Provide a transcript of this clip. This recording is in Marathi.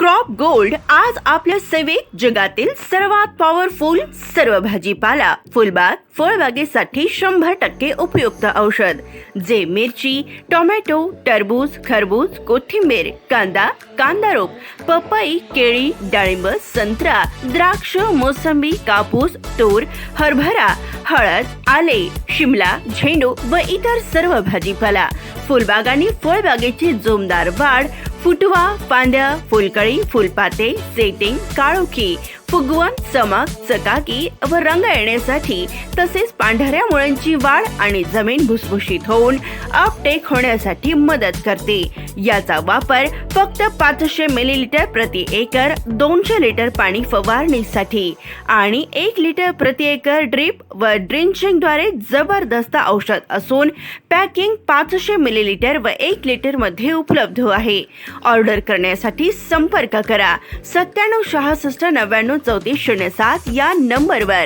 क्रॉप गोल्ड आज आपल्या सेवेत जगातील सर्वात पॉवरफुल सर्व भाजीपाला. फुलबाग फळबागेसाठी शंभर टक्के उपयुक्त औषध. जे मिरची टोमॅटो टरबूज खरबूज कोथिंबीर कांदा कांदा रोप पपई केळी डाळिंब संत्रा द्राक्ष मोसंबी कापूस तूर हरभरा हळद आले शिमला झेंडू व इतर सर्व भाजीपाला. फुलबाग आणि फळबागेची जोमदार वाढ फुटवा फांद्या फुलकळी फुलपाते सेटिंग काळोखी. फुगवण चमक चकाकी व रंग येण्यासाठी तसेच पांढऱ्या मुळांची वाढ आणि जमीन भुसभुशीत होऊन अपटेक होण्यासाठी मदत करते. याचा वापर फक्त पाचशे मिलीलिटर प्रति एकर दोनशे लिटर पाणी फवारणीसाठी आणि एक लिटर प्रति एकर ड्रीप व ड्रिंचिंगद्वारे जबरदस्त औषध असून पॅकिंग पाचशे मिलीलिटर व एक लिटरमध्ये उपलब्ध आहे. ऑर्डर करण्यासाठी संपर्क करा. सत्त्याण्णव सहासष्ट नव्याण्णव चौतीस शून्य सात या नंबरवर.